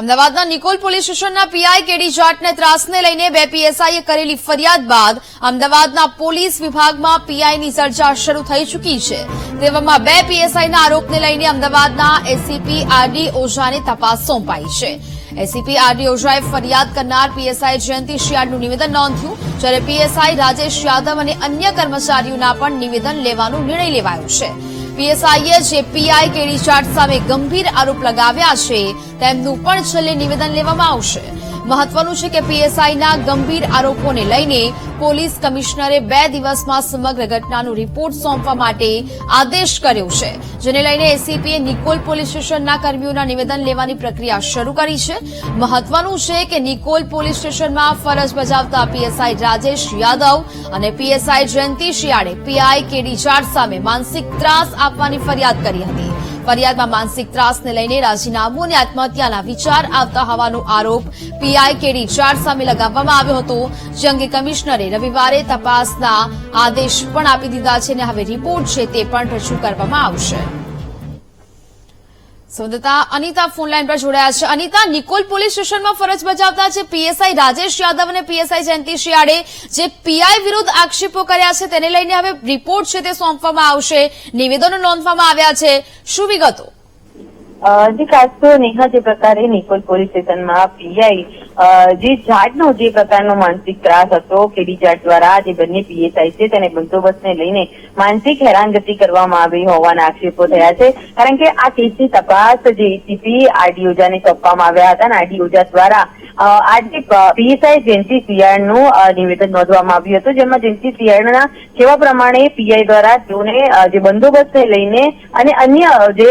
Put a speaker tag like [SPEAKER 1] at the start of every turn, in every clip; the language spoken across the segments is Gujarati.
[SPEAKER 1] અમદાવાદના નિકોલ પોલીસ સ્ટેશનના પીઆઈ કેડી જાટને ત્રાસને લઈને બે પીએસઆઈએ કરેલી ફરિયાદ બાદ અમદાવાદના પોલીસ વિભાગમાં પીઆઈની ચર્ચા શરૂ થઈ ચૂકી છે. તેવામાં બે પીએસઆઈના આરોપને લઈને અમદાવાદના એસીપી આરડી ઓઝાને તપાસ સોંપાઈ છે. એસીપી આરડી ઓઝાએ ફરિયાદ કરનાર પીએસઆઈ જયંતિ શિયાળનું નિવેદન નોંધ્યું, જ્યારે પીએસઆઈ રાજેશ યાદવ અને અન્ય કર્મચારીઓના પણ નિવેદન લેવાનો નિર્ણય લેવાયો છે. પીએસઆઈએ જે પીઆઈ કેડી ચાટ સામે ગંભીર આરોપ લગાવ્યા છે. તેમનું પણ છેલ્લે નિવેદન લેવામાં આવશે. મહત્વનું છે કે પીએસઆઈના ગંભીર આરોપોને લઈને પોલીસ કમિશનરે બે દિવસમાં સમગ્ર ઘટનાનો રિપોર્ટ સોંપવા માટે આદેશ કર્યો છે, જેને લઈને એસીપીએ નિકોલ પોલીસ સ્ટેશનના કર્મીઓના નિવેદન લેવાની પ્રક્રિયા શરૂ કરી છે. મહત્વનું છે કે નિકોલ પોલીસ સ્ટેશનમાં ફરજ બજાવતા પીએસઆઈ રાજેશ યાદવ અને પીએસઆઈ જયંતિ શિયાળે પીઆઈ કેડી ચાટ સામે માનસિક ત્રાસ આપવાની ફરિયાદ કરી હતી. ફરિયાદમાં માનસિક ત્રાસને લઈને રાજીનામું અને આત્મહત્યાના વિચાર આવતા હોવાનો આરોપ પીઆઈ કેડી ચાર સામે લગાવવામાં આવ્યો હતો. જે અંગે કમિશનરે રવિવારે તપાસના આદેશ પણ આપી દીધા છે અને હવે રિપોર્ટ છે તે પણ રજૂ કરવામાં આવશે. સંવાદદાતા અનિતા ફોનલાઈન પર જોડાયા છે. અનિતા, નિકોલ પોલીસ સ્ટેશનમાં ફરજ બજાવતા છે પીએસઆઈ રાજેશ યાદવ અને પીએસઆઈ જયંતિ શિયાળે જે પીઆઈ વિરુદ્ધ આક્ષેપો કર્યા છે તેને લઈને હવે રિપોર્ટ છે તે સોંપવામાં આવશે. નિવેદનો નોંધવામાં આવ્યા છે. શું વિગતો?
[SPEAKER 2] નેહા જે પ્રકારે નિકોલ પોલીસ સ્ટેશનમાં પીઆઈ જે જાટનો જે પ્રકારનો માનસિક ત્રાસ હતો કેડી જાટ દ્વારા જે બંને પીએસઆઈ છે, તેને બંદોબસ્તને લઈને માનસિક હેરાનગતિ કરવામાં આવી હોવાના આક્ષેપો થયા છે. કારણ કે આ કેસની તપાસ જે એસીપી આરડી ઓઝાને સોંપવામાં આવ્યા હતા અને આરડી ઓઝા દ્વારા આજે પીએસઆઈ જયંતિ સિયાળનું નિવેદન નોંધવામાં આવ્યું હતું, જેમાં જયંતિ સિયાળના કેવા પ્રમાણે પીઆઈ દ્વારા તેઓને જે બંદોબસ્તને લઈને અને અન્ય જે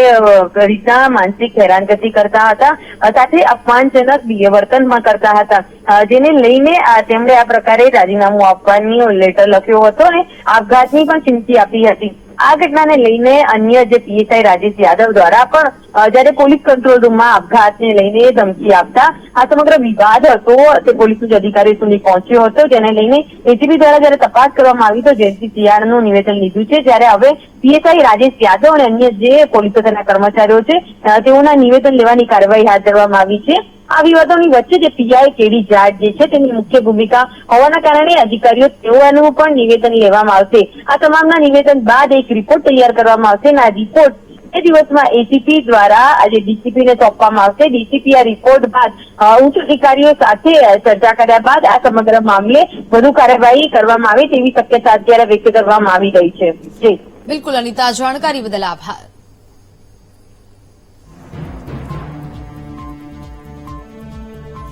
[SPEAKER 2] રીતના માનસિક હેરાનગતિ કરતા હતા સાથે અપમાનજનક વર્તનમાં કરતા હતા. જેને લઈને તેમણે આ પ્રકારે રાજીનામું આપવાની લેટર લખ્યો હતો અને આપઘાતની પણ ચીમકી આપી હતી. આ ઘટનાને લઈને અન્ય જે પીએસઆઈ રાજેશ યાદવ દ્વારા પણ જયારે પોલીસ કંટ્રોલ રૂમમાં આપઘાતને લઈને ધમકી આપતા આ સમગ્ર વિવાદ હતો, તે પોલીસ અધિકારી સુધી પહોંચ્યો હતો. જેને લઈને એસીબી દ્વારા જ્યારે તપાસ કરવામાં આવી તો જયંતિ સિયાળનું નિવેદન લીધું છે. જ્યારે હવે પીએસઆઈ રાજેશ યાદવ અને અન્ય જે પોલીસ કર્મચારીઓ છે તેઓના નિવેદન લેવાની કાર્યવાહી હાથ ધરવામાં આવી છે. આ વિવાદોની વચ્ચે જે પીઆઈ કેડી જાટ જે છે તેની મુખ્ય ભૂમિકા હોવાના કારણે અધિકારીઓ તેઓનું પણ નિવેદન લેવામાં આવશે. આ તમામના નિવેદન બાદ એક રિપોર્ટ તૈયાર કરવામાં આવશે અને આ રિપોર્ટ એ દિવસમાં એસીપી દ્વારા આજે ડીસીપી ને સોંપવામાં આવશે. ડીસીપી આ રિપોર્ટ બાદ ઉચ્ચ અધિકારીઓ સાથે ચર્ચા કર્યા બાદ આ સમગ્ર મામલે વધુ કાર્યવાહી કરવામાં આવે તેવી શક્યતા અત્યારે વ્યક્ત કરવામાં આવી રહી છે. જી.
[SPEAKER 1] બિલકુલ, અનિતા જાણકારી બદલ આભાર.